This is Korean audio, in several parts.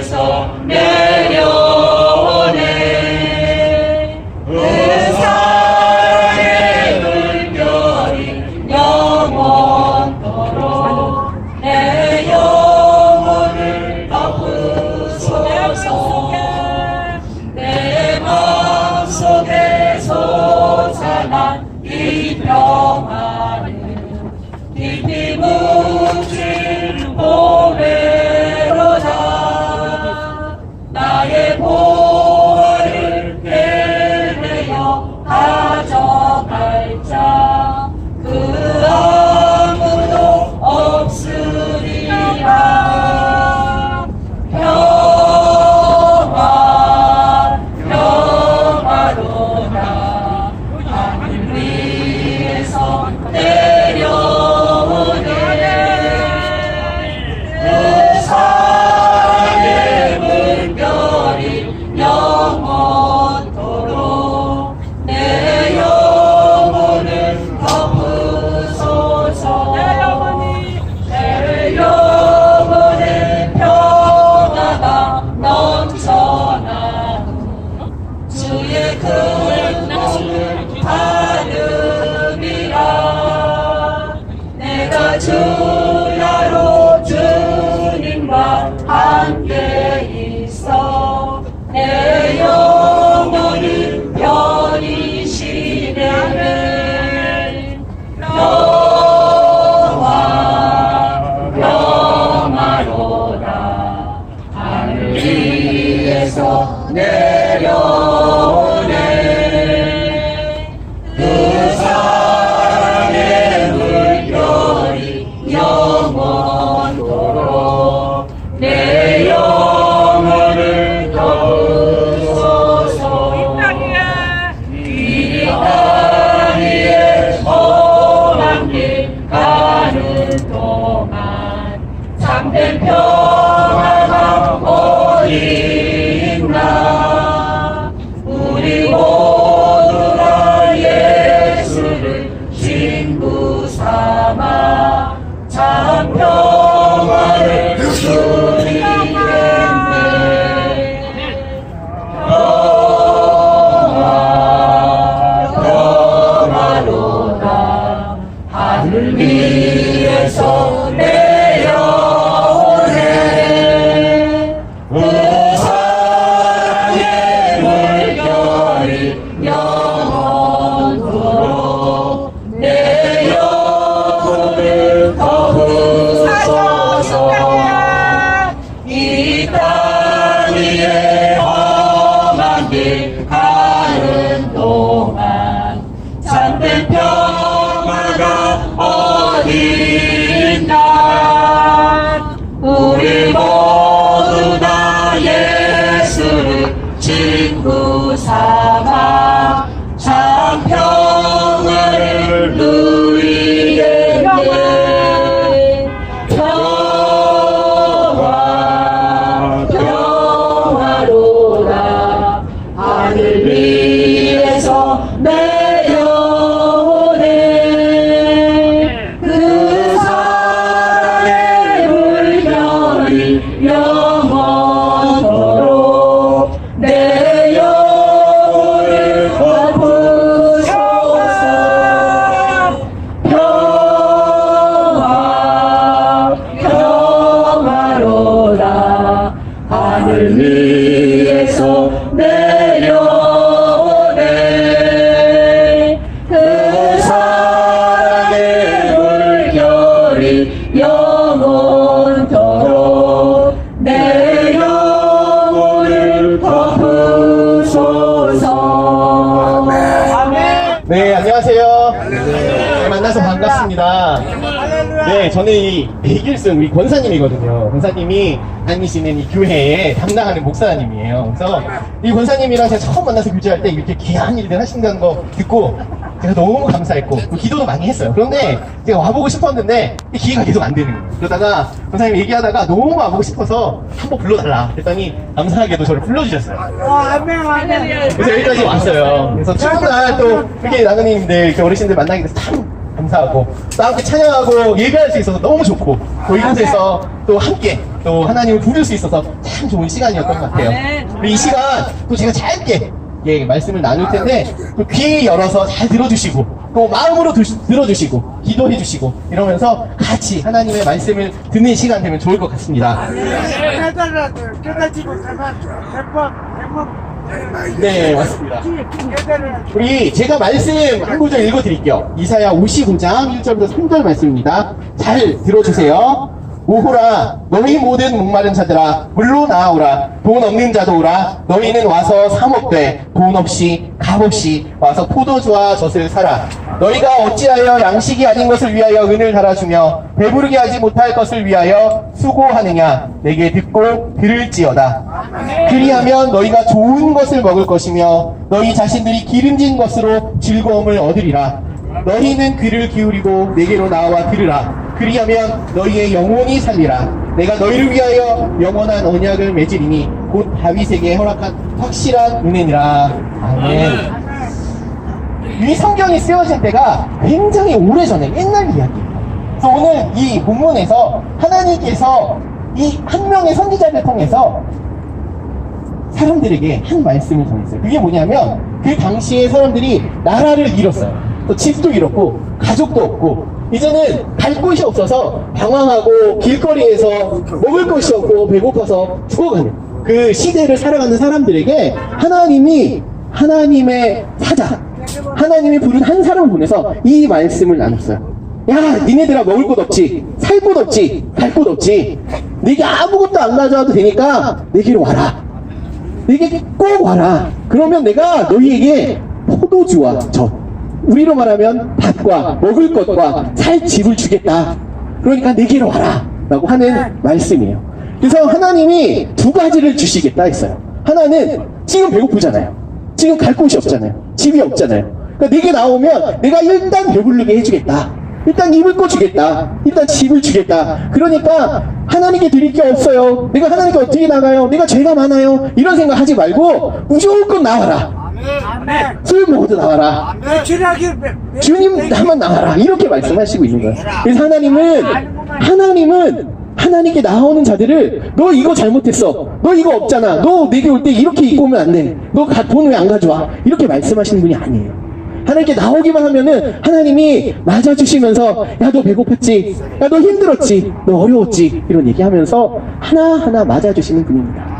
하늘에서 내려오네. 그 사랑의 물결이 영원토록 내 영혼을 덮으소서. 내 마음속에 솟아난 이 평안을 깊이 묻힌 봄에 Yeah. poder 반갑습니다. 네, 저는 이 백일순 우리 권사님이거든요. 권사님이 다니시는 이 교회에 담당하는 목사님이에요. 그래서 이 권사님이랑 제가 처음 만나서 교제할 때 이렇게 귀한 일들 하신다는 거 듣고 제가 너무 감사했고 또 기도도 많이 했어요. 그런데 제가 와보고 싶었는데 이 기회가 계속 안 되는 거예요. 그러다가 권사님 얘기하다가 너무 와보고 싶어서 한번 불러달라 그랬더니 감사하게도 저를 불러주셨어요. 그래서 여기까지 왔어요. 그래서 추운 날 또 이렇게 나그님들, 이렇게 어르신들 만나게 돼서 참 감사하고 또 함께 찬양하고 예배할 수 있어서 너무 좋고 또 이곳에서 또 함께 또 하나님을 부를 수 있어서 참 좋은 시간이었던 것 같아요. 그리고 이 시간 또 제가 짧게 예, 말씀을 나눌 텐데 또귀 열어서 잘 들어주시고 또 마음으로 두- 들어주시고 기도해 주시고 이러면서 같이 하나님의 말씀을 듣는 시간 되면 좋을 것 같습니다. 해달라도 깨가지고 가만 대박 대박 네, 맞습니다. 우리 제가 말씀 한 구절 읽어드릴게요. 이사야 55장 1절부터 3절 말씀입니다. 잘 들어주세요. 오호라 너희 모든 목마른 자들아 물로 나아오라. 돈 없는 자도 오라. 너희는 와서 사먹되 돈 없이 값 없이 와서 포도주와 젖을 사라. 너희가 어찌하여 양식이 아닌 것을 위하여 은을 달아주며 배부르게 하지 못할 것을 위하여 수고하느냐? 내게 듣고 들을지어다. 그리하면 너희가 좋은 것을 먹을 것이며 너희 자신들이 기름진 것으로 즐거움을 얻으리라. 너희는 귀를 기울이고 내게로 나와 들으라. 그리하면 너희의 영혼이 살리라. 내가 너희를 위하여 영원한 언약을 맺으리니 곧 다윗에게 허락한 확실한 은혜니라. 아멘. 이 성경이 쓰여진 때가 굉장히 오래전에 옛날 이야기예요. 그래서 오늘 이 본문에서 하나님께서 이 한 명의 선지자를 통해서 사람들에게 한 말씀을 전했어요. 그게 뭐냐면 그 당시에 사람들이 나라를 잃었어요. 또 집도 잃었고 가족도 없고 이제는 갈 곳이 없어서 방황하고 길거리에서 먹을 것이 없고 배고파서 죽어가는 그 시대를 살아가는 사람들에게 하나님이 하나님의 사자 하나님이 부른 한 사람을 보내서 이 말씀을 나눴어요. 야, 니네들아 먹을 곳 없지, 살 곳 없지, 갈 곳 없지. 네가 아무것도 안 가져와도 되니까 내게로 와라. 내게 꼭 와라. 그러면 내가 너희에게 포도주와 젖, 우리로 말하면 밥과 먹을 것과 살 집을 주겠다. 그러니까 내게로 와라. 라고 하는 말씀이에요. 그래서 하나님이 두 가지를 주시겠다 했어요. 하나는 지금 배고프잖아요. 지금 갈 곳이 없잖아요. 집이 없잖아요. 그러니까 내게 나오면 내가 일단 배부르게 해주겠다. 일단 입을 거 주겠다. 일단 집을 주겠다. 그러니까 하나님께 드릴 게 없어요. 내가 하나님께 어떻게 나가요? 내가 죄가 많아요. 이런 생각 하지 말고 무조건 나와라. 아멘 술 먹어도 나와라. 매출하기 주님 나만 나와라. 이렇게 말씀하시고 있는 거예요. 그래서 하나님은 하나님은 하나님께 나오는 자들을 너 이거 잘못했어. 너 이거 없잖아. 너 내게 올 때 이렇게 입고 오면 안 돼. 너 돈 왜 안 가져와? 이렇게 말씀하시는 분이 아니에요. 하나님께 나오기만 하면은 하나님이 맞아주시면서 야 너 배고팠지? 야 너 힘들었지? 너 어려웠지? 이런 얘기하면서 하나하나 맞아주시는 분입니다.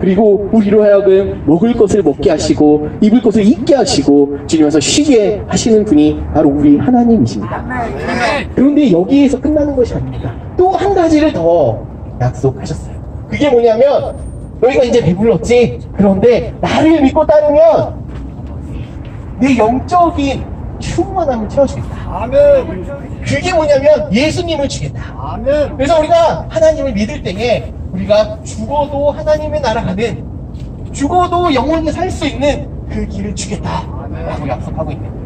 그리고 우리로 하여금 먹을 것을 먹게 하시고 입을 것을 입게 하시고 주님께서 쉬게 하시는 분이 바로 우리 하나님이십니다. 그런데 여기에서 끝나는 것이 아닙니다. 또 한 가지를 더 약속하셨어요. 그게 뭐냐면 너희가 이제 배불렀지? 그런데 나를 믿고 따르면 내 영적인 충만함을 채워주겠다. 아멘 그게 뭐냐면 예수님을 주겠다. 아멘 그래서 우리가 하나님을 믿을 때에 우리가 죽어도 하나님의 나라 가는 죽어도 영원히 살 수 있는 그 길을 주겠다 라고 약속하고 있는 거예요.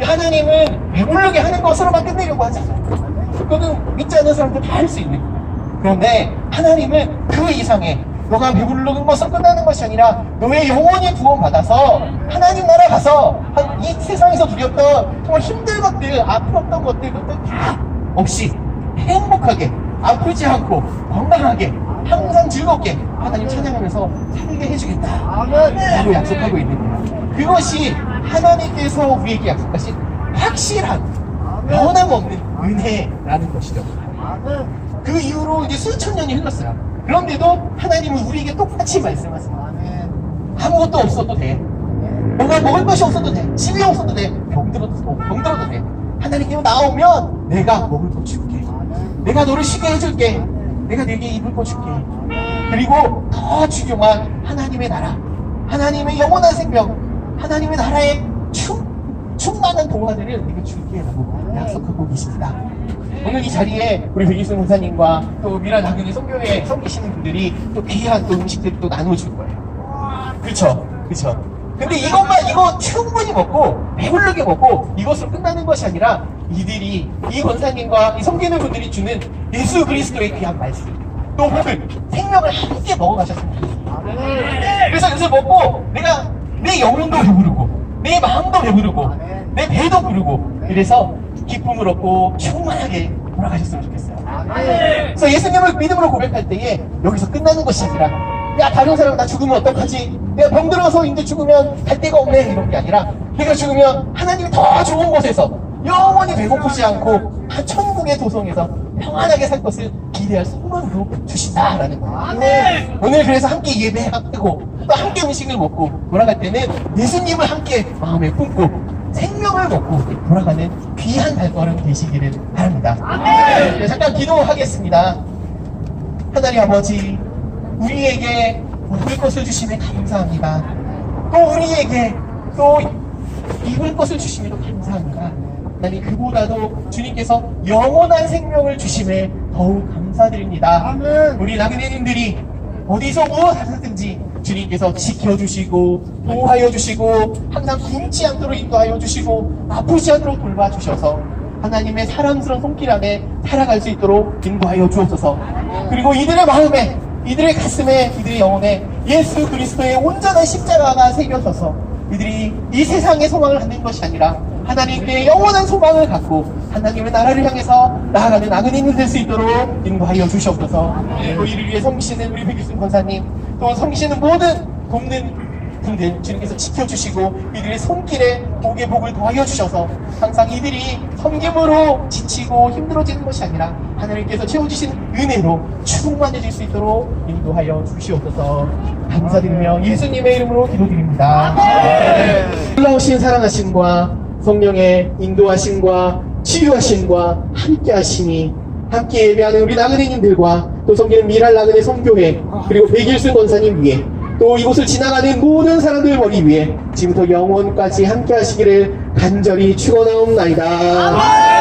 이 하나님은 배부르게 하는 것으로만 끝내려고 하지 않아요. 그거는 믿지 않는 사람들 다 할 수 있는 거예요. 그런데 하나님은 그 이상의 너가 배부르는 것으로 끝나는 것이 아니라 너의 영혼이 구원받아서 하나님 나라 가서 한- 이 세상에서 누렸던 정말 힘든 것들, 아팠던 것들, 그것들 다 없이 행복하게 아프지 않고 건강하게 항상 즐겁게 하나님 찬양하면서 살게 해주겠다. 라고 약속하고 있는 거예요. 그것이 하나님께서 우리에게 약속하신 확실한 변함없는 은혜라는 것이죠. 그 이후로 이제 수천 년이 흘렀어요 그런데도 하나님은 우리에게 똑같이 말씀하세요. 아무것도 없어도 돼. 뭔가 먹을 것이 없어도 돼. 집이 없어도 돼. 병들어도, 병들어도 돼. 하나님께 나오면 내가 먹을 것 줄게. 내가 너를 쉬게 해줄게. 내가 내게 입을 거 줄게. 그리고 더 중요한 하나님의 나라, 하나님의 영원한 생명, 하나님의 나라의 충, 충만한 동화들을 우리가 줄게라고 약속하고 계십니다. 오늘 이 자리에 우리 백일순 목사님과 또 미라 나균의 성교회 섬기시는 분들이 또 귀한 또 음식들을 또 나눠줄 거예요. 그쵸? 그쵸? 근데 이것만, 이거 충분히 먹고, 배부르게 먹고, 이것으로 끝나는 것이 아니라, 이들이, 이 권사님과 이 섬기는 분들이 주는 예수 그리스도의 귀한 말씀, 또 오늘 생명을 함께 먹어가셨으면 좋겠습니다. 그래서 이것을 먹고, 내가, 내 영혼도 배부르고, 내 마음도 배부르고, 내 배도 부르고, 이래서 기쁨을 얻고 충만하게 돌아가셨으면 좋겠어요. 그래서 예수님을 믿음으로 고백할 때에 여기서 끝나는 것이 아니라 야 다른 사람 나 죽으면 어떡하지? 내가 병들어서 이제 죽으면 갈 데가 없네 이런 게 아니라 내가 죽으면 하나님이 더 좋은 곳에서 영원히 배고프지 않고 한 천국의 도성에서 평안하게 살 것을 기대할 소망으로 주신다라는 거예요. 오늘 그래서 함께 예배하고 또 함께 음식을 먹고 돌아갈 때는 예수님을 함께 마음에 품고 생명을 먹고 돌아가는 귀한 발걸음 되시기를 바랍니다. 네, 잠깐 기도하겠습니다. 하나님 아버지, 우리에게 먹을 것을 주심에 감사합니다. 또 우리에게 또 입을 것을 주심에도 감사합니다. 하나님 그보다도 주님께서 영원한 생명을 주심에 더욱 감사드립니다. 우리 나그네님들이 어디서 무엇하든지 주님께서 지켜주시고 보호하여 주시고 항상 굶지 않도록 인도하여 주시고 아프지 않도록 돌봐주셔서 하나님의 사랑스러운 손길 안에 살아갈 수 있도록 인도하여 주옵소서. 그리고 이들의 마음에 이들의 가슴에 이들의 영혼에 예수 그리스도의 온전한 십자가가 새겨져서 이들이 이 세상의 소망을 갖는 것이 아니라 하나님께 영원한 소망을 갖고 하나님의 나라를 향해서 나아가는 나그네님 될수 있도록 인도하여 주시옵소서. 또 이를 위해 섬기시는 우리 백일순 권사님 또 섬기시는 모든 돕는 분들 주님께서 지켜주시고 이들의 손길에 복의 복을 더하여 주셔서 항상 이들이 섬김으로 지치고 힘들어지는 것이 아니라 하나님께서 채워주신 은혜로 충만해질 수 있도록 인도하여 주시옵소서. 감사드리며 예수님의 이름으로 기도드립니다. 놀라우신 사랑하심과 성령의 인도하심과 치유하심과 함께하심이 함께 예배하는 우리 나그네님들과 또 섬기는 미랄 나그네 성교회 그리고 백일순 권사님 위해 또 이곳을 지나가는 모든 사람들 머리 위에 지금부터 영원까지 함께 하시기를 간절히 축원하옵나이다.